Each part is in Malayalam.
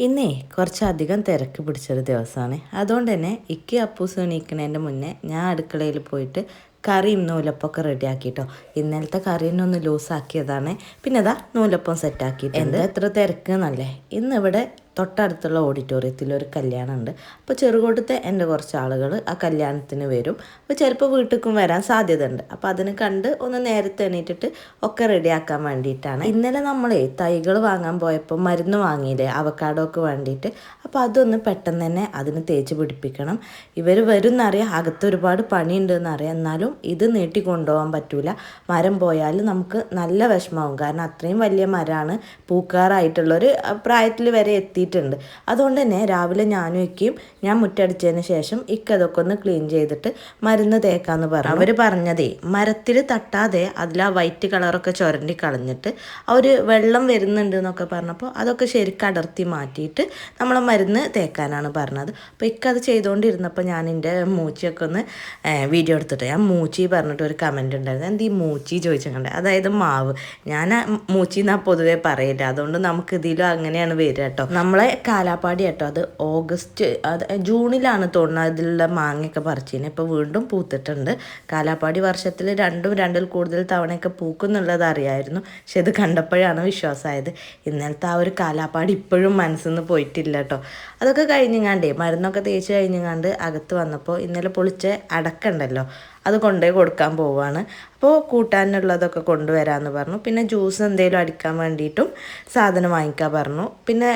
ഇന്നേ കുറച്ചധികം തിരക്ക് പിടിച്ചൊരു ദിവസമാണ്. അതുകൊണ്ട് തന്നെ ഇക്ക് അപ്പൂസ് എണീക്കണേന്റെ മുന്നേ ഞാൻ അടുക്കളയിൽ പോയിട്ട് കറിയും നൂലപ്പൊക്കെ റെഡിയാക്കിട്ടോ. ഇന്നലത്തെ കറീനൊന്ന് ലൂസാക്കിയതാണ്. പിന്നെ അതാ നൂലപ്പം സെറ്റാക്കി എന്താ എത്ര തിരക്ക് എന്നല്ലേ? ഇന്നിവിടെ തൊട്ടടുത്തുള്ള ഓഡിറ്റോറിയത്തിൽ ഒരു കല്യാണമുണ്ട്. അപ്പോൾ ചെറുകോട്ടത്തെ എന്റെ കുറച്ച് ആളുകൾ ആ കല്യാണത്തിന് വരും. അപ്പോൾ ചിലപ്പോൾ വീട്ടിലേക്കും വരാൻ സാധ്യത ഉണ്ട് അപ്പോൾ അതിന് കണ്ട് ഒന്ന് നേരത്തെ എണീറ്റിട്ട് ഒക്കെ റെഡിയാക്കാൻ വേണ്ടിയിട്ടാണ്. ഇന്നലെ നമ്മളെ തൈകൾ വാങ്ങാൻ പോയപ്പോൾ മരുന്ന് വാങ്ങിയില്ലേ അവക്കാടോക്ക് വേണ്ടിയിട്ട്. അപ്പോൾ അതൊന്ന് പെട്ടെന്ന് തന്നെ അതിന് തേച്ച് പിടിപ്പിക്കണം. ഇവർ വരുന്നറിയാം അകത്ത് ഒരുപാട് പണിയുണ്ട് എന്നറിയാം എന്നാലും ഇത് നീട്ടി കൊണ്ടുപോകാൻ പറ്റൂല. മരം പോയാൽ നമുക്ക് നല്ല വിഷമാവും കാരണം അത്രയും വലിയ മരമാണ്. പൂക്കാറായിട്ടുള്ളൊരു പ്രായത്തിൽ വരെ എത്തിയിട്ടുണ്ട് അതുകൊണ്ട് തന്നെ രാവിലെ ഞാനും ഇക്കയും ഞാൻ മുറ്റടിച്ചതിന് ശേഷം ഇക്ക ഇക്കതൊക്കെ ഒന്ന് ക്ലീൻ ചെയ്തിട്ട് മരുന്ന് തേക്കാന്ന് പറഞ്ഞു. അവർ പറഞ്ഞതേ മരത്തിൽ തട്ടാതെ അതിൽ ആ വൈറ്റ് കളറൊക്കെ ചുരണ്ടി കളഞ്ഞിട്ട് അവർ വെള്ളം വരുന്നുണ്ട് എന്നൊക്കെ പറഞ്ഞപ്പോൾ അതൊക്കെ ശരിക്കും അടർത്തി മാറ്റിയിട്ട് നമ്മളെ മരുന്ന് തേക്കാനാണ് പറഞ്ഞത്. അപ്പോൾ ഇക്കത് ചെയ്തുകൊണ്ടിരുന്നപ്പോൾ ഞാൻ എന്റെ മൂച്ചിയൊക്കെ ഒന്ന് വീഡിയോ എടുത്തിട്ട് ഞാൻ മൂച്ചി പറഞ്ഞിട്ട് ഒരു കമന്റ് ഉണ്ടായിരുന്നു. എന്ത് ഈ മൂച്ചി? ചോദിച്ചിട്ടുണ്ട് അതായത് മാവ്. ഞാൻ മൂച്ചി എന്നാ പൊതുവേ പറയില്ല. അതുകൊണ്ട് നമുക്ക് ഇതിലും അങ്ങനെയാണ് വരിക കേട്ടോ. നമ്മളെ കാലാപ്പാടി കേട്ടോ. അത് ഓഗസ്റ്റ് അത് ജൂണിലാണ് തോന്നുന്നത് അതിലുള്ള മാങ്ങയൊക്കെ പറിച്ചതിന് ഇപ്പോൾ വീണ്ടും പൂത്തിട്ടുണ്ട്. കാലാപ്പാടി വർഷത്തിൽ രണ്ടും രണ്ടിൽ കൂടുതൽ തവണയൊക്കെ പൂക്കുന്നുള്ളത് അറിയായിരുന്നു. പക്ഷെ ഇത് കണ്ടപ്പോഴാണ് വിശ്വാസമായത്. ഇന്നലത്തെ ആ ഒരു കാലാപ്പാടി ഇപ്പോഴും മനസ്സിൽ നിന്ന് പോയിട്ടില്ല കേട്ടോ. അതൊക്കെ കഴിഞ്ഞങ്ങാണ്ടേ മരുന്നൊക്കെ തേച്ച് കഴിഞ്ഞങ്ങാണ്ട് അകത്ത് വന്നപ്പോൾ ഇന്നലെ പൊളിച്ച് അടക്കണ്ടല്ലോ. അത് കൊണ്ടുപോയി കൊടുക്കാൻ പോവുകയാണ്. അപ്പോൾ കൂട്ടാനുള്ളതൊക്കെ കൊണ്ടുവരാമെന്ന് പറഞ്ഞു. പിന്നെ ജ്യൂസ് എന്തെങ്കിലും അടിക്കാൻ വേണ്ടിയിട്ടും സാധനം വാങ്ങിക്കാൻ പറഞ്ഞു. പിന്നെ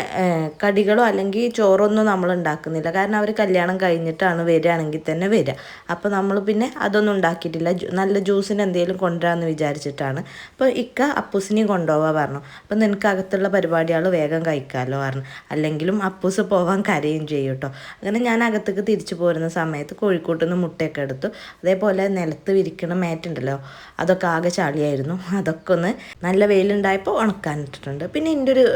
കടികളോ അല്ലെങ്കിൽ ചോറൊന്നും നമ്മൾ ഉണ്ടാക്കുന്നില്ല. കാരണം അവർ കല്യാണം കഴിഞ്ഞിട്ടാണ് വരികയാണെങ്കിൽ തന്നെ വരിക. അപ്പോൾ നമ്മൾ പിന്നെ അതൊന്നും ഉണ്ടാക്കിയിട്ടില്ല. നല്ല ജ്യൂസിന് എന്തെങ്കിലും കൊണ്ടുവരാമെന്ന് വിചാരിച്ചിട്ടാണ്. അപ്പോൾ ഇക്ക അപ്പൂസിനെയും കൊണ്ടുപോകാൻ പറഞ്ഞു. അപ്പോൾ നിനക്ക് അകത്തുള്ള പരിപാടികൾ വേഗം കഴിക്കാമല്ലോ പറഞ്ഞു. അല്ലെങ്കിലും അപ്പൂസ് പോവാൻ കരയും ചെയ്യും കേട്ടോ. അങ്ങനെ ഞാൻ അകത്തേക്ക് തിരിച്ചു പോരുന്ന സമയത്ത് കോഴിക്കോട്ട് നിന്ന് മുട്ടയൊക്കെ എടുത്തു. അതേപോലെ നിലത്ത് വിരിക്കണ മാറ്റുണ്ടല്ലോ. അതൊക്കെ ആകെ ചളിയായിരുന്നു. അതൊക്കെ ഒന്ന് നല്ല വെയിലുണ്ടായപ്പോൾ ഉണക്കാനിട്ടിട്ടുണ്ട് പിന്നെ എന്റെ ഒരു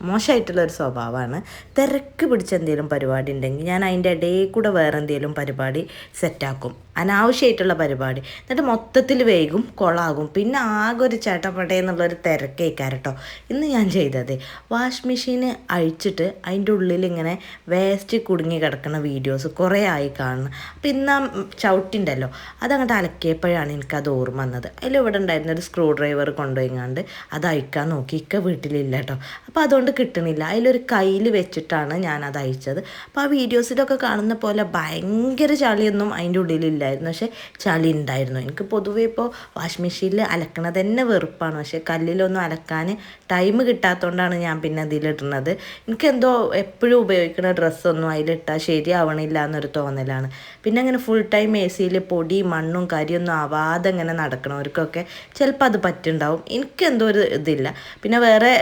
മോശമായിട്ടുള്ള ഒരു സ്വഭാവമാണ്. തിരക്ക് പിടിച്ച എന്തെങ്കിലും പരിപാടി ഉണ്ടെങ്കിൽ ഞാൻ അതിന്റെ ഇടയിൽ കൂടെ വേറെ എന്തെങ്കിലും പരിപാടി സെറ്റാക്കും. അനാവശ്യമായിട്ടുള്ള പരിപാടി. എന്നിട്ട് മൊത്തത്തിൽ വേഗം കൊളാകും. പിന്നെ ആകെ ഒരു ചേട്ടപ്പടേ എന്നുള്ളൊരു തിരക്കേക്കാരട്ടോ ഇന്ന് ഞാൻ ചെയ്തത് വാഷ് മെഷീന് അഴിച്ചിട്ട് അതിന്റെ ഉള്ളിൽ ഇങ്ങനെ വേസ്റ്റ് കുടുങ്ങി കിടക്കുന്ന വീഡിയോസ് കുറേ ആയി കാണുന്നു. അപ്പം ഇന്ന് ആ ചവിട്ടിണ്ടല്ലോ അതങ്ങോട്ട് അലക്കിയപ്പോഴാണ് എനിക്കത് ഓർമ്മ വന്നത്. അതിൽ ഇവിടെ ഉണ്ടായിരുന്ന ഒരു സ്ക്രൂ ഡ്രൈവർ കൊണ്ടുപോയിങ്ങാണ്ട് അത് അഴിക്കാൻ നോക്കി. ഇക്ക വീട്ടിലില്ല കേട്ടോ അപ്പോൾ അതുകൊണ്ട് കിട്ടണില്ല അതിലൊരു കയ്യിൽ വെച്ചിട്ടാണ് ഞാൻ അത് അയച്ചത് അപ്പോൾ ആ വീഡിയോസിലൊക്കെ കാണുന്ന പോലെ ഭയങ്കര ചളിയൊന്നും അതിന്റെ ഉള്ളിലില്ലായിരുന്നു. പക്ഷേ ചളി ഉണ്ടായിരുന്നു. എനിക്ക് പൊതുവേ ഇപ്പോൾ വാഷിംഗ് മെഷീനിൽ അലക്കണത് തന്നെ വെറുപ്പാണ്. പക്ഷേ കല്ലിലൊന്നും അലക്കാൻ ടൈം കിട്ടാത്തതുകൊണ്ടാണ് ഞാൻ പിന്നെ അതിലിടുന്നത്. എനിക്കെന്തോ എപ്പോഴും ഉപയോഗിക്കുന്ന ഡ്രസ്സൊന്നും അതിലിട്ടാൽ ശരിയാവണില്ല എന്നൊരു തോന്നലാണ്. പിന്നെ അങ്ങനെ ഫുൾ ടൈം എ സിയിൽ പൊടി മണ്ണും കരിയൊന്നും ആവാതെ ഇങ്ങനെ നടക്കണവർക്കൊക്കെ ചിലപ്പോൾ അത് പറ്റുണ്ടാവും. എനിക്കെന്തോ ഒരു ഇതില്ല. പിന്നെ വേറെ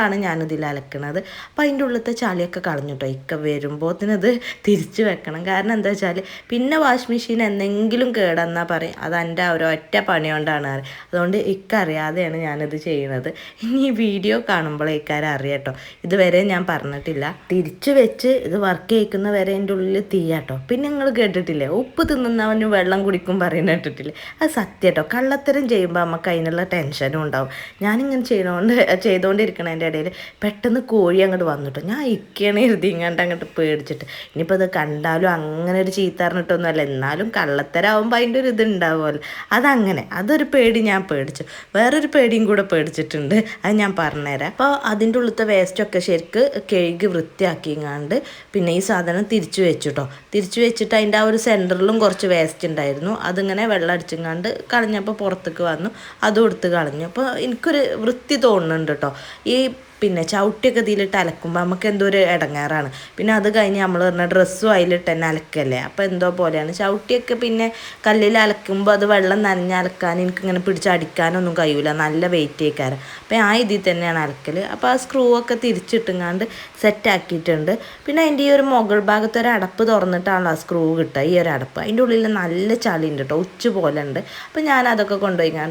നിവർത്തികേടുകൊണ്ടാണ് ഞാനിതിൽ അലക്കണത്. അപ്പോൾ അതിന്റെ ഉള്ളിലത്തെ ചളിയൊക്കെ കളഞ്ഞിട്ടോ. ഇക്ക വരുമ്പോഴത്തേനത് തിരിച്ചു വെക്കണം. കാരണം എന്താ വെച്ചാൽ പിന്നെ വാഷ് മെഷീൻ എന്തെങ്കിലും കേടെന്നാൽ പറയും. അത് എന്റെ ഒരു ഒറ്റ പണി കൊണ്ടാണ് അതുകൊണ്ട് ഇക്കറിയാതെയാണ് ഞാനിത് ചെയ്യുന്നത് ഇനി ഈ വീഡിയോ കാണുമ്പോൾ ഇക്കാരം അറിയാട്ടോ ഇതുവരെ ഞാൻ പറഞ്ഞിട്ടില്ല. തിരിച്ചു വെച്ച് ഇത് വർക്ക് ചെയ്യിക്കുന്ന വരെ എന്റെ ഉള്ളിൽ തീയാട്ടോ. പിന്നെ നിങ്ങൾ കേട്ടിട്ടില്ലേ? ഉപ്പ് തിന്നുന്നവന് വെള്ളം കുടിക്കും പറയുന്ന കേട്ടിട്ടില്ലേ? അത് സത്യട്ടോ കള്ളത്തരം ചെയ്യുമ്പോൾ നമുക്ക് അതിനുള്ള ടെൻഷനും ഉണ്ടാവും. ഞാനിങ്ങനെ ചെയ്തുകൊണ്ട് ചെയ്തുകൊണ്ടിരിക്കണതിന്റെ ഇടയിൽ പെട്ടെന്ന് കോഴി അങ്ങോട്ട് വന്നിട്ടു. ഞാൻ ഇക്കണേ എഴുതിങ്ങാണ്ട് അങ്ങോട്ട് പേടിച്ചിട്ട്. ഇനിയിപ്പോൾ അത് കണ്ടാലും അങ്ങനെ ഒരു ചീത്ത പറഞ്ഞിട്ടൊന്നുമല്ല. എന്നാലും കള്ളത്തരാകുമ്പോൾ അതിന്റെ ഒരു ഇത് ഉണ്ടാവുമല്ലോ അതങ്ങനെ. അതൊരു പേടി ഞാൻ പേടിച്ചു. വേറൊരു പേടിയും കൂടെ പേടിച്ചിട്ടുണ്ട്. അത് ഞാൻ പറഞ്ഞുതരാം. അപ്പോൾ അതിന്റെ ഉള്ളിലത്തെ വേസ്റ്റൊക്കെ ശരിക്ക് കഴുകി വൃത്തിയാക്കിങ്ങാണ്ട് പിന്നെ ഈ സാധനം തിരിച്ചു വെച്ചിട്ടോ. തിരിച്ചു വെച്ചിട്ട് അതിന്റെ ആ ഒരു സെന്ററിലും കുറച്ച് വേസ്റ്റ് ഉണ്ടായിരുന്നു. അതിങ്ങനെ വെള്ളം അടിച്ചിങ്ങാണ്ട് കളഞ്ഞപ്പോൾ പുറത്തേക്ക് വന്നു. അതും എടുത്ത് കളഞ്ഞു. അപ്പോൾ എനിക്കൊരു വൃത്തി തോന്നുന്നുണ്ട് കേട്ടോ. ഈ പിന്നെ ചവിട്ടിയൊക്കെ ഇതിലിട്ട് അലക്കുമ്പോൾ നമുക്ക് എന്തോ ഒരു ഇടങ്ങാറാണ് പിന്നെ അത് കഴിഞ്ഞ് നമ്മൾ പറഞ്ഞ ഡ്രസ്സും അതിലിട്ട് തന്നെ അലക്കല്ലേ? അപ്പോൾ എന്തോ പോലെയാണ്. ചവിട്ടിയൊക്കെ പിന്നെ കല്ലിൽ അലക്കുമ്പോൾ അത് വെള്ളം നനഞ്ഞ് അലക്കാൻ എനിക്കിങ്ങനെ പിടിച്ചടിക്കാനൊന്നും കഴിയില്ല നല്ല വെയിറ്റ് ആയിക്കാറ് അപ്പോൾ ആ ഇതിൽ തന്നെയാണ് അലക്കൽ അപ്പോൾ ആ സ്ക്രൂ ഒക്കെ തിരിച്ചിട്ടുങ്ങാണ്ട് സെറ്റാക്കിയിട്ടുണ്ട് പിന്നെ അതിന്റെ ഈ ഒരു മുകൾ ഭാഗത്ത് ഒരു അടപ്പ് തുറന്നിട്ടാണല്ലോ ആ സ്ക്രൂ കിട്ടുക. ഈ ഒരു അടപ്പ്. അതിന്റെ ഉള്ളിൽ നല്ല ചളി ഉണ്ട് കേട്ടോ ഉച്ച പോലെ ഉണ്ട്. അപ്പോൾ ഞാൻ അതൊക്കെ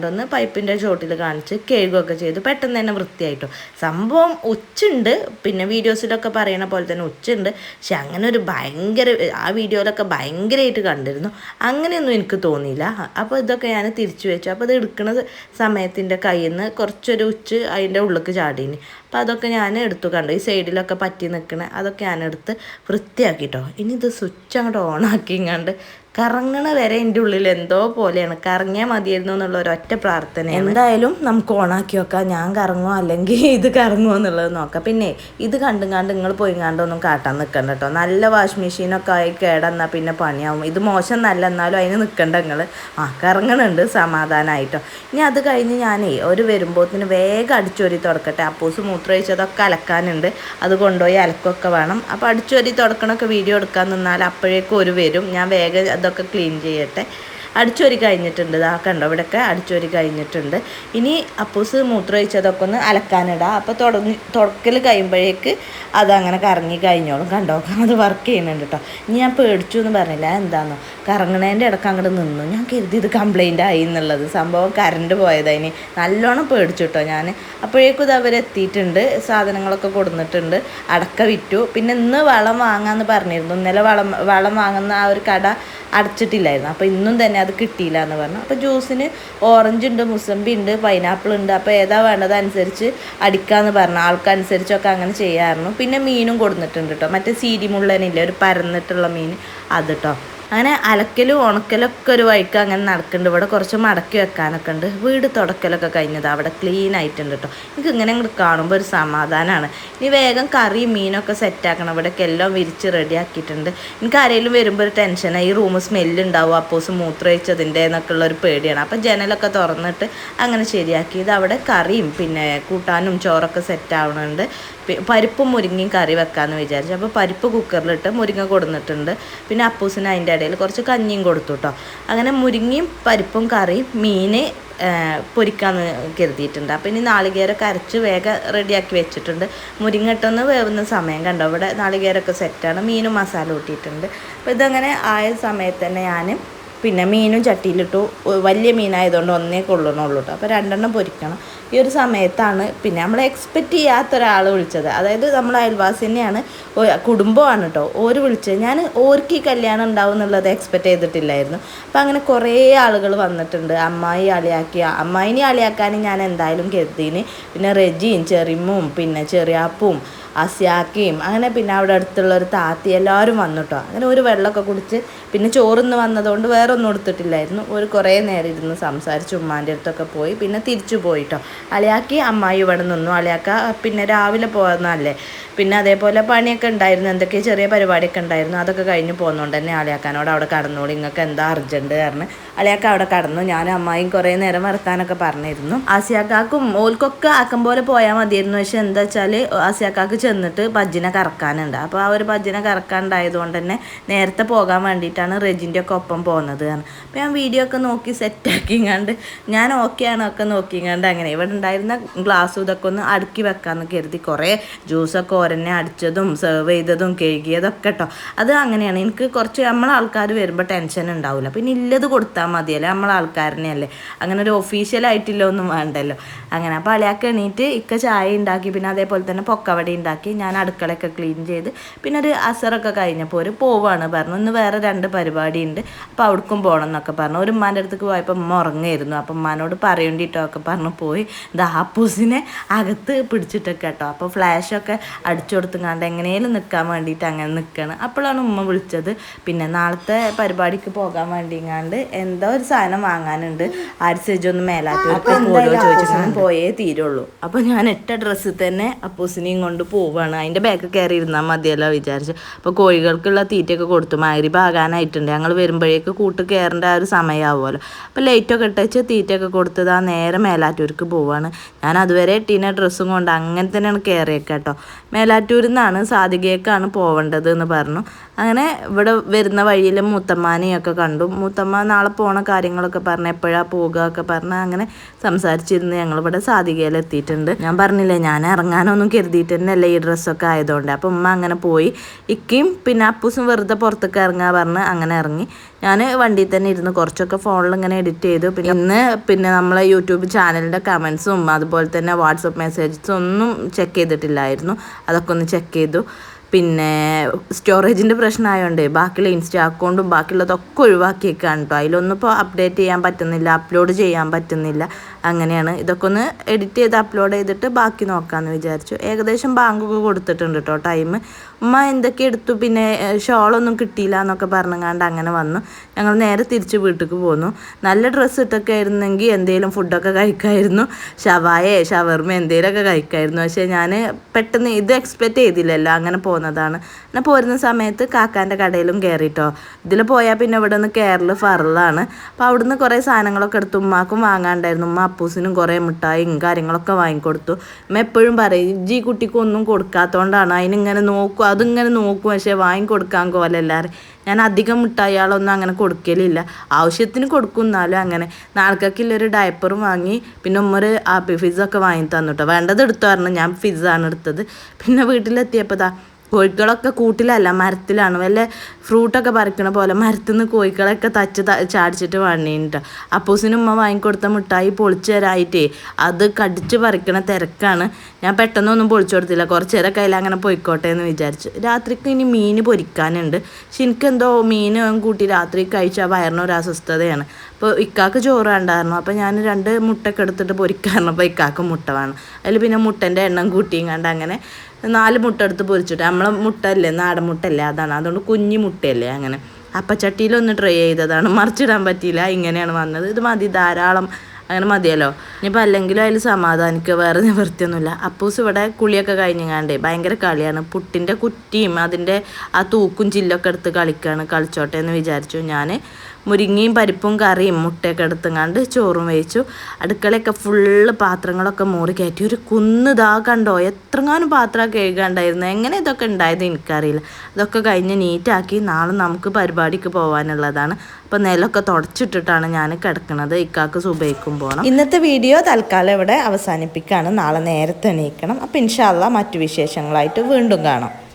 ഒന്ന് പൈപ്പിന്റെ ചോട്ടിൽ കാണിച്ച് കേൾക്കുകയൊക്കെ ചെയ്തു. പെട്ടെന്ന് തന്നെ വൃത്തിയായിട്ടോ സംഭവം സംഭവം ഉച്ചുണ്ട്. പിന്നെ വീഡിയോസിലൊക്കെ പറയണ പോലെ തന്നെ ഉച്ചുണ്ട്. പക്ഷെ അങ്ങനെ ഒരു ഭയങ്കര ആ വീഡിയോയിലൊക്കെ ഭയങ്കരമായിട്ട് കണ്ടിരുന്നു. അങ്ങനെയൊന്നും എനിക്ക് തോന്നിയില്ല. അപ്പോൾ ഇതൊക്കെ ഞാൻ തിരിച്ചു വെച്ചു. അപ്പോൾ ഇത് എടുക്കുന്ന സമയത്തിന്റെ കയ്യിൽ നിന്ന് കുറച്ചൊരു ഉച്ച് അതിന്റെ ഉള്ളിലേക്ക് ചാടീന്. അപ്പോൾ അതൊക്കെ ഞാൻ എടുത്തു കണ്ടു. ഈ സൈഡിലൊക്കെ പറ്റി നിൽക്കണ അതൊക്കെ ഞാൻ എടുത്ത് വൃത്തിയാക്കിട്ടോ. ഇനി ഇത് സ്വിച്ച് അങ്ങോട്ട് ഓണാക്കി ഇങ്ങാണ്ട് കറങ്ങണ വരെ എന്റെ ഉള്ളിൽ എന്തോ പോലെയാണ്. കറങ്ങിയാൽ മതിയായിരുന്നു എന്നുള്ള ഒരൊറ്റ പ്രാർത്ഥന എന്തായാലും നമുക്ക് ഓണാക്കി വെക്കാം. ഞാൻ കറങ്ങുമോ അല്ലെങ്കിൽ ഇത് കറങ്ങുമോ എന്നുള്ളത് നോക്കാം. പിന്നെ ഇത് കണ്ടും കണ്ട് നിങ്ങൾ പോയി കണ്ടൊന്നും കാട്ടാൻ നിൽക്കണ്ട കേട്ടോ നല്ല വാഷിംഗ് മെഷീനൊക്കെ ആയി കേടന്നാൽ പിന്നെ പണിയാവും. ഇത് മോശം നല്ല എന്നാലും അതിന് നിൽക്കണ്ട നിങ്ങൾ ആ കറങ്ങണുണ്ട് സമാധാനമായിട്ടോ ഇനി അത് കഴിഞ്ഞ് ഞാനേ ഒരു വരുമ്പോത്തിന് വേഗം അടിച്ചൊരി തുടക്കട്ടെ. അപ്പൂസ് മൂത്രമൊഴിച്ചതൊക്കെ അലക്കാനുണ്ട്. അത് കൊണ്ടുപോയി അലക്കൊക്കെ വേണം. അപ്പോൾ അടിച്ചുവരി തുടക്കണമൊക്കെ വീഡിയോ എടുക്കാൻ നിന്നാൽ അപ്പോഴേക്കും ഒരു വരും. ഞാൻ വേഗം അതൊക്കെ ക്ലീൻ ചെയ്യട്ടെ. അടിച്ചോരി കഴിഞ്ഞിട്ടുണ്ട്. ഇതാ കണ്ടോ ഇവിടെയൊക്കെ അടിച്ചോരി കഴിഞ്ഞിട്ടുണ്ട്. ഇനി അപ്പൂസ് മൂത്രമൊഴിച്ചതൊക്കെ ഒന്ന് അലക്കാനിടാം. അപ്പോൾ തുടങ്ങി തുടക്കൽ കഴിയുമ്പോഴേക്ക് അതങ്ങനെ കറങ്ങി കഴിഞ്ഞോളും. കണ്ടോ അത് വർക്ക് ചെയ്യുന്നുണ്ട് കേട്ടോ ഇനി ഞാൻ പേടിച്ചു എന്ന് പറഞ്ഞില്ല. എന്താണെന്നോ കറങ്ങണേന്റെ ഇടയ്ക്ക് അങ്ങോട്ട് നിന്നു. ഞാൻ കരുതി ഇത് കംപ്ലൈന്റ് ആയി എന്നുള്ളത്. സംഭവം കറണ്ട് പോയതായി നല്ലോണം പേടിച്ചു കേട്ടോ ഞാൻ അപ്പോഴേക്കും ഇത് അവരെത്തിയിട്ടുണ്ട് സാധനങ്ങളൊക്കെ കൊടുത്തിട്ടുണ്ട് അടക്ക വിറ്റു. പിന്നെ ഇന്ന് വളം വാങ്ങാമെന്ന് പറഞ്ഞിരുന്നു. ഇന്നലെ വളം വളം വാങ്ങുന്ന ആ ഒരു കട അടച്ചിട്ടില്ലായിരുന്നു. അപ്പോൾ ഇന്നും തന്നെ അത് കിട്ടിയില്ല എന്ന് പറഞ്ഞു. അപ്പോൾ ജ്യൂസിന് ഓറഞ്ച് ഉണ്ട് മുസമ്പി ഉണ്ട് പൈനാപ്പിൾ ഉണ്ട്. അപ്പോൾ ഏതാ വേണ്ടതനുസരിച്ച് അടിക്കാമെന്ന് പറഞ്ഞു. ആൾക്കനുസരിച്ചൊക്കെ അങ്ങനെ ചെയ്യാറുണ്ട്. പിന്നെ മീനും കൊടുത്തിട്ടുണ്ട് കേട്ടോ മറ്റേ സീരി മുള്ളനില്ലേ ഒരു പരന്നിട്ടുള്ള മീൻ. അത് കേട്ടോ അങ്ങനെ അലക്കലും ഉണക്കലൊക്കെ ഒരു വഴിക്ക് അങ്ങനെ നടക്കുന്നുണ്ട്. ഇവിടെ കുറച്ച് മടക്കി വെക്കാനൊക്കെ ഉണ്ട്. വീട് തുടക്കലൊക്കെ കഴിഞ്ഞത്. അവിടെ ക്ലീൻ ആയിട്ടുണ്ട് കേട്ടോ എനിക്ക് ഇങ്ങനെ അങ്ങോട്ട് കാണുമ്പോൾ ഒരു സമാധാനമാണ് ഇനി വേഗം കറി മീനൊക്കെ സെറ്റാക്കണം ഇവിടെയൊക്കെ എല്ലാം വിരിച്ച് റെഡിയാക്കിയിട്ടുണ്ട് എനിക്ക് ആരെങ്കിലും വരുമ്പോൾ ഒരു ടെൻഷനാണ് ഈ റൂം സ്മെല്ലുണ്ടാവും അപ്പോസ് മൂത്രമൊഴിച്ചതിന്റെ എന്നൊക്കെ ഉള്ളൊരു പേടിയാണ്. അപ്പം ജനലൊക്കെ തുറന്നിട്ട് അങ്ങനെ ശരിയാക്കി ഇത് അവിടെ കറിയും പിന്നെ കൂട്ടാനും ചോറൊക്കെ സെറ്റ് ആവണുണ്ട്. പരിപ്പും മുരിങ്ങയും കറി വെക്കാമെന്ന് വിചാരിച്ചു. അപ്പോൾ പരിപ്പ് കുക്കറിലിട്ട് മുരിങ്ങ കൊടുത്തിട്ടുണ്ട് പിന്നെ അപ്പൂസിന് അതിന്റെ ഇടയിൽ കുറച്ച് കഞ്ഞിയും കൊടുത്തു കേട്ടോ അങ്ങനെ മുരിങ്ങയും പരിപ്പും കറിയും മീൻ പൊരിക്കാന്ന് കരുതിയിട്ടുണ്ട്. അപ്പോൾ ഇനി നാളികേരൊക്കെ അരച്ച് വേഗം റെഡിയാക്കി വെച്ചിട്ടുണ്ട്. മുരിങ്ങട്ടൊന്ന് വേവുന്ന സമയം കണ്ടോ? ഇവിടെ നാളികേരൊക്കെ സെറ്റാണ് മീനും മസാല കൂട്ടിയിട്ടുണ്ട്. അപ്പോൾ ഇതങ്ങനെ ആയ സമയത്ത് തന്നെ ഞാൻ പിന്നെ മീനും ചട്ടിയിലിട്ടു. വലിയ മീനായതുകൊണ്ട് ഒന്നേ കൊള്ളണുള്ളൂ കേട്ടോ അപ്പോൾ രണ്ടെണ്ണം പൊരിക്കണം. ഈ ഒരു സമയത്താണ് പിന്നെ നമ്മൾ എക്സ്പെക്റ്റ് ചെയ്യാത്ത ഒരാൾ വിളിച്ചത്. അതായത് നമ്മൾ അയൽവാസി തന്നെയാണ്. കുടുംബമാണ് കേട്ടോ ഓര് വിളിച്ചത്. ഞാൻ ഓർക്ക് ഈ കല്യാണം ഉണ്ടാവും എന്നുള്ളത് എക്സ്പെക്റ്റ് ചെയ്തിട്ടില്ലായിരുന്നു. അപ്പോൾ അങ്ങനെ കുറേ ആളുകൾ വന്നിട്ടുണ്ട്. അമ്മായി അളിയാക്കിയ അമ്മായിനെ അളിയാക്കാൻ ഞാൻ എന്തായാലും കരുതീന്. പിന്നെ റെജിയും ചെറിമും പിന്നെ ചെറിയാപ്പും അസ്യാക്കയും അങ്ങനെ പിന്നെ അവിടെ അടുത്തുള്ള ഒരു താത്തി എല്ലാവരും വന്നു കേട്ടോ അങ്ങനെ ഒരു വെള്ളമൊക്കെ കുടിച്ച് പിന്നെ ചോറിന്ന് വന്നതുകൊണ്ട് വേറെ ഒന്നും എടുത്തിട്ടില്ലായിരുന്നു ഒരു കുറേ നേരം ഇരുന്ന് സംസാരിച്ച് ഉമ്മാന്റെ അടുത്തൊക്കെ പോയി പിന്നെ തിരിച്ചു പോയിട്ടോ അളിയാക്കി അമ്മായി ഇവിടെ നിന്നു. അളിയാക്ക പിന്നെ രാവിലെ പോകുന്നതല്ലേ പിന്നെ അതേപോലെ പണിയൊക്കെ ഉണ്ടായിരുന്നു. എന്തൊക്കെയോ ചെറിയ പരിപാടിയൊക്കെ ഉണ്ടായിരുന്നു. അതൊക്കെ കഴിഞ്ഞ് പോകുന്നതുകൊണ്ട് തന്നെ അളിയാക്കാനോട് അവിടെ കടന്നോളി. നിങ്ങൾക്ക് എന്താ അർജന്റ് കാരണം അളിയാക്ക അവിടെ കടന്നു. ഞാനും അമ്മായിയും കുറേ നേരം വറക്കാനൊക്കെ പറഞ്ഞിരുന്നു. ആസിയാക്കാക്കും ഓൽക്കൊക്കെ ആക്കം പോലെ പോയാൽ മതിയായിരുന്നു. പക്ഷെ എന്താ വെച്ചാൽ ആസിയാക്കാക്ക് ചെന്നിട്ട് ബജ്ജിനെ കറക്കാനുണ്ട്. അപ്പോൾ ആ ഒരു ബജ്ജിനെ കറക്കാനുണ്ടായതുകൊണ്ട് തന്നെ നേരത്തെ പോകാൻ വേണ്ടിയിട്ടാണ് റെജിന്റെ ഒക്കെ ഒപ്പം പോകുന്നത് അപ്പോൾ ഞാൻ വീഡിയോ ഒക്കെ നോക്കി സെറ്റാക്കി കണ്ട് ഞാൻ ഓക്കെ ആണോ നോക്കി കണ്ട് അങ്ങനെ. ഇവിടെ ഉണ്ടായിരുന്ന ഗ്ലാസ്സും ഇതൊക്കെ ഒന്ന് അടുക്കി വെക്കാമെന്ന് കരുതി കുറേ ജ്യൂസൊക്കെ ഓരന്നെ അടിച്ചതും സെർവ് ചെയ്തതും കഴുകിയതൊക്കെ കേട്ടോ അത് അങ്ങനെയാണ്. എനിക്ക് കുറച്ച് നമ്മളെ ആൾക്കാർ വരുമ്പോൾ ടെൻഷൻ ഉണ്ടാവില്ല പിന്നെ ഇല്ലത് കൊടുത്താൽ മതിയല്ലേ? നമ്മളെ ആൾക്കാരനെ അല്ലേ അങ്ങനെ ഒരു ഒഫീഷ്യലായിട്ടില്ല ഒന്നും വേണ്ടല്ലോ. അങ്ങനെ. അപ്പോൾ അളിയാക്ക് എണീറ്റ് ഇക്ക ചായ ഉണ്ടാക്കി. പിന്നെ അതേപോലെ തന്നെ പൊക്കവടി ഉണ്ടാക്കി. ഞാൻ അടുക്കളയൊക്കെ ക്ലീൻ ചെയ്ത് പിന്നെ ഒരു അസറൊക്കെ കഴിഞ്ഞപ്പോൾ ഒരു പോവാണ് പറഞ്ഞു ഇന്ന് വേറെ രണ്ട് പരിപാടി ഉണ്ട് അപ്പോൾ അവിടേക്കും പോകണം എന്നൊക്കെ പറഞ്ഞു. ഒരു ഉമ്മാന്റെ അടുത്തേക്ക് പോയപ്പോൾ ഉമ്മ ഉറങ്ങായിരുന്നു. അപ്പം ഉമ്മാനോട് പറയേണ്ടിട്ടോ ഒക്കെ പറഞ്ഞു. പോയി ഇത് ആപ്പൂസിനെ അകത്ത് പിടിച്ചിട്ടൊക്കെ കേട്ടോ. അപ്പോൾ ഫ്ലാഷൊക്കെ അടിച്ചു കൊടുത്തുങ്ങാണ്ട് എങ്ങനെയും നിൽക്കാൻ വേണ്ടിയിട്ട് അങ്ങനെ നിൽക്കണം. അപ്പോഴാണ് ഉമ്മ വിളിച്ചത് പിന്നെ നാളത്തെ പരിപാടിക്ക് പോകാൻ വേണ്ടിങ്ങാണ്ട് എന്തോ ഒരു സാധനം വാങ്ങാനുണ്ട്. ആരും മേലാറ്റൂർക്ക് പോലോ പോയേ തീരുള്ളൂ. അപ്പോൾ ഞാൻ എട്ട ഡ്രസ്സിൽ തന്നെ അപ്പൂസിനെയും കൊണ്ട് പോവാണ്. അതിന്റെ ബാക്ക് കയറി ഇരുന്നാൽ മതിയല്ലോ വിചാരിച്ച്. അപ്പോൾ കോഴികൾക്കുള്ള തീറ്റയൊക്കെ കൊടുത്തു. മാരി പാകാനായിട്ടുണ്ട്. ഞങ്ങൾ വരുമ്പോഴേക്ക് കൂട്ട് കയറേണ്ട ആ ഒരു സമയമാവുമല്ലോ അപ്പോൾ ലൈറ്റൊക്കെ ഇട്ടച്ച് തീറ്റയൊക്കെ കൊടുത്തത് ആ നേരെ മേലാറ്റൂർക്ക് പോവാണ്. ഞാൻ അതുവരെ ഇട്ടീന ഡ്രസ്സും കൊണ്ട് അങ്ങനെ തന്നെയാണ് കയറിയൊക്കെ കേട്ടോ. മേലാറ്റൂരിൽ നിന്നാണ് സാധികയൊക്കെയാണ് പോവേണ്ടത് എന്ന് പറഞ്ഞു. അങ്ങനെ ഇവിടെ വരുന്ന വഴിയിൽ മൂത്തമ്മാനെയൊക്കെ കണ്ടു. മൂത്തമ്മ നാളെ പോണ കാര്യങ്ങളൊക്കെ പറഞ്ഞ് എപ്പോഴാണ് പോകുക ഒക്കെ പറഞ്ഞ് അങ്ങനെ സംസാരിച്ചിരുന്ന്. ഞങ്ങളിവിടെ സാധികയിലെത്തിയിട്ടുണ്ട് ഞാൻ പറഞ്ഞില്ലേ ഞാൻ ഇറങ്ങാനൊന്നും കരുതിയിട്ട് ഈ ഡ്രസ്സൊക്കെ ആയതുകൊണ്ട്. അപ്പം ഉമ്മ അങ്ങനെ പോയി. ഇക്കയും പിന്നെ അപ്പൂസും വെറുതെ പുറത്തേക്ക് ഇറങ്ങാൻ പറഞ്ഞ് അങ്ങനെ ഇറങ്ങി. ഞാൻ വണ്ടിയിൽ തന്നെ ഇരുന്ന് കുറച്ചൊക്കെ ഫോണിൽ ഇങ്ങനെ എഡിറ്റ് ചെയ്തു. പിന്നെ ഇന്ന് പിന്നെ നമ്മളെ യൂട്യൂബ് ചാനലിന്റെ കമൻസും അതുപോലെ തന്നെ വാട്സപ്പ് മെസ്സേജസും ഒന്നും ചെക്ക് ചെയ്തിട്ടില്ലായിരുന്നു. അതൊക്കെ ഒന്ന് ചെക്ക് ചെയ്തു. പിന്നെ സ്റ്റോറേജിന്റെ പ്രശ്നമായതുകൊണ്ട് ബാക്കിയുള്ള ഇൻസ്റ്റാ അക്കൗണ്ടും ബാക്കിയുള്ളതൊക്കെ ഒഴിവാക്കിയേക്കാണ് കേട്ടോ അതിലൊന്നും ഇപ്പോൾ അപ്ഡേറ്റ് ചെയ്യാൻ പറ്റുന്നില്ല അപ്ലോഡ് ചെയ്യാൻ പറ്റുന്നില്ല. അങ്ങനെയാണ്. ഇതൊക്കെ ഒന്ന് എഡിറ്റ് ചെയ്ത് അപ്ലോഡ് ചെയ്തിട്ട് ബാക്കി നോക്കാമെന്ന് വിചാരിച്ചു. ഏകദേശം ബാങ്കൊക്കെ കൊടുത്തിട്ടുണ്ട് കേട്ടോ ടൈം ഉമ്മ എന്തൊക്കെ എടുത്തു? പിന്നെ ഷോളൊന്നും കിട്ടിയില്ല എന്നൊക്കെ പറഞ്ഞങ്ങാണ്ട് അങ്ങനെ വന്നു. ഞങ്ങൾ നേരെ തിരിച്ച് വീട്ടിലേക്ക് പോന്നു. നല്ല ഡ്രസ്സ് ഇട്ടൊക്കെ ആയിരുന്നെങ്കിൽ എന്തെങ്കിലും ഫുഡൊക്കെ കഴിക്കായിരുന്നു. ഷവായേ ഷവർമ എന്തെങ്കിലുമൊക്കെ കഴിക്കായിരുന്നു. പക്ഷേ ഞാൻ പെട്ടെന്ന് ഇത് എക്സ്പെക്റ്റ് ചെയ്തില്ലല്ലോ അങ്ങനെ പോകുന്നതാണ് പിന്നെ പോരുന്ന സമയത്ത് കാക്കാന്റെ കടയിലും കയറിട്ടോ ഇതിൽ പോയാൽ പിന്നെ ഇവിടെ നിന്ന് കേരള ഫറലാണ്. അപ്പോൾ അവിടുന്ന് കുറേ സാധനങ്ങളൊക്കെ എടുത്ത് ഉമ്മാക്കും വാങ്ങാണ്ടായിരുന്നു. ഉമ്മ അപ്പൂസിനും കുറേ മിഠായിയും കാര്യങ്ങളൊക്കെ വാങ്ങിക്കൊടുത്തു. അമ്മ എപ്പോഴും പറയും ജി കുട്ടിക്ക് ഒന്നും കൊടുക്കാത്തതുകൊണ്ടാണ് അതിനിങ്ങനെ നോക്കും അതിങ്ങനെ നോക്കും പക്ഷേ വാങ്ങിക്കൊടുക്കാൻ കോലെല്ലാവരും ഞാൻ അധികം മിഠായികളൊന്നും അങ്ങനെ കൊടുക്കലില്ല. ആവശ്യത്തിന് കൊടുക്കും എന്നാലും അങ്ങനെ. നാൾക്കൊക്കെയുള്ളൊരു ഡയപ്പറും വാങ്ങി പിന്നെ ഉമ്മ ഒരു ആപ്പി ഫിസൊക്കെ വാങ്ങി തന്നു കേട്ടോ വേണ്ടത് എടുത്തു പറഞ്ഞു ഞാൻ ഫിസാണ് എടുത്തത്. പിന്നെ വീട്ടിലെത്തിയപ്പോൾ കോഴികളൊക്കെ കൂട്ടിലല്ല മരത്തിലാണ്. വല്ല ഫ്രൂട്ടൊക്കെ പറിക്കണ പോലെ മരത്തിൽ നിന്ന് കോഴികളൊക്കെ തച്ച് ചാടിച്ചിട്ട് വണ്ണീട്ടോ അപ്പൂസിന് ഉമ്മ വാങ്ങിക്കൊടുത്ത മിഠായി പൊളിച്ചു തരായിട്ടേ അത് കടിച്ച് പറിക്കണ തിരക്കാണ്. ഞാൻ പെട്ടെന്നൊന്നും പൊളിച്ചു കൊടുത്തില്ല. കുറച്ച് നേരം കയ്യിൽ അങ്ങനെ പോയിക്കോട്ടെ എന്ന് വിചാരിച്ചു. രാത്രിക്ക് ഇനി മീൻ പൊരിക്കാനുണ്ട്. പക്ഷെ എനിക്കെന്തോ മീൻ കൂട്ടി രാത്രി കഴിച്ചാൽ വയറിനൊരു അസ്വസ്ഥതയാണ്. അപ്പോൾ ഇക്കാക്ക് ചോറ് വേണ്ടായിരുന്നു. അപ്പോൾ ഞാൻ രണ്ട് മുട്ടൊക്കെ എടുത്തിട്ട് പൊരിക്കാറുണ്ട്. അപ്പോൾ ഇക്കാക്ക് മുട്ട വേണം. അതിൽ പിന്നെ മുട്ടന്റെ എണ്ണം കൂട്ടിയും കണ്ട് അങ്ങനെ നാല് മുട്ട എടുത്ത് പൊരിച്ചിട്ട്. നമ്മളെ മുട്ട അല്ലേ നാടൻ മുട്ടല്ലേ അതാണ്. അതുകൊണ്ട് കുഞ്ഞി മുട്ടയല്ലേ അങ്ങനെ. അപ്പച്ചട്ടിയിലൊന്ന് ട്രൈ ചെയ്തതാണ്. മറിച്ചിടാൻ പറ്റിയില്ല. ഇങ്ങനെയാണ് വന്നത്. ഇത് മതി. ധാരാളം അങ്ങനെ മതിയല്ലോ. ഇനിയിപ്പോൾ അല്ലെങ്കിലും അതിൽ സമാധാനിക്കുക. വേറെ നിവൃത്തിയൊന്നുമില്ല. അപ്പൂസ് ഇവിടെ കുളിയൊക്കെ കഴിഞ്ഞങ്ങാണ്ടേ ഭയങ്കര കളിയാണ്. പുട്ടിന്റെ കുറ്റിയും അതിന്റെ ആ തൂക്കും ചില്ലൊക്കെ എടുത്ത് കളിക്കുകയാണ് കളിച്ചോട്ടെ എന്ന് വിചാരിച്ചു ഞാൻ മുരിങ്ങയും പരിപ്പും കറിയും മുട്ടയൊക്കെ എടുത്തുങ്ങാണ്ട് ചോറും വേവിച്ചു. അടുക്കളയൊക്കെ ഫുള്ള് പാത്രങ്ങളൊക്കെ മൂറി കയറ്റി. ഒരു കുന്ന് ഇതാ കണ്ടോ? എത്രങ്ങാനും പാത്രം കഴുകാണ്ടായിരുന്നു. എങ്ങനെ ഇതൊക്കെ ഉണ്ടായത് എനിക്കറിയില്ല. ഇതൊക്കെ കഴിഞ്ഞ് നീറ്റാക്കി നാളെ നമുക്ക് പരിപാടിക്ക് പോകാനുള്ളതാണ് അപ്പോൾ നിലമൊക്കെ തുടച്ചിട്ടിട്ടാണ് ഞാൻ കിടക്കുന്നത് ഇക്കാക്ക് സുബൈക്കും പോകണം ഇന്നത്തെ വീഡിയോ തൽക്കാലം ഇവിടെ അവസാനിപ്പിക്കുകയാണ്. നാളെ നേരത്തെ എണീക്കണം. അപ്പോൾ ഇൻഷാല്ല മറ്റു വിശേഷങ്ങളായിട്ട് വീണ്ടും കാണാം.